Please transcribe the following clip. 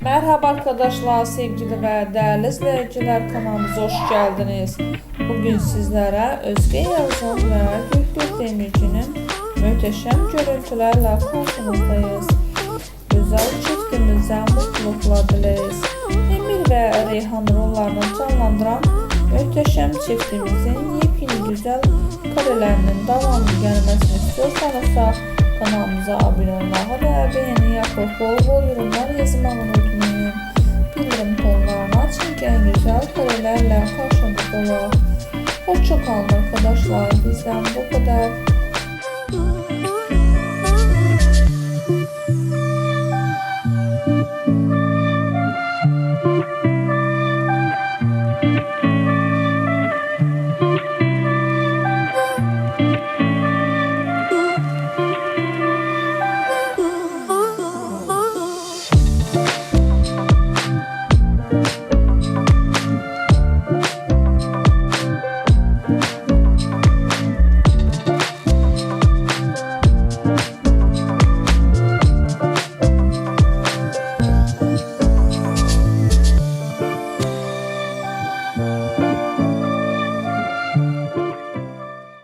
Merhaba arkadaşlar, sevgili ve değerli izleyiciler kanalımıza hoş geldiniz. Bugün sizlere Özge Yalçın ve Göktuğ Demirci'nin muhteşem görüntülerle karşınızdayız. Güzel çiftimizden mutluluklar dileriz. Emir ve Reyhan rollarını canlandıran muhteşem çiftimizin yepyeni güzel karelerinin devamlı gelmesini istiyorsanız kanalımıza abone olmayı ve beğeni yapıp bol bol yorumlar yazmayı video. Hoşça kalın arkadaşlar. Bizden bu kadar.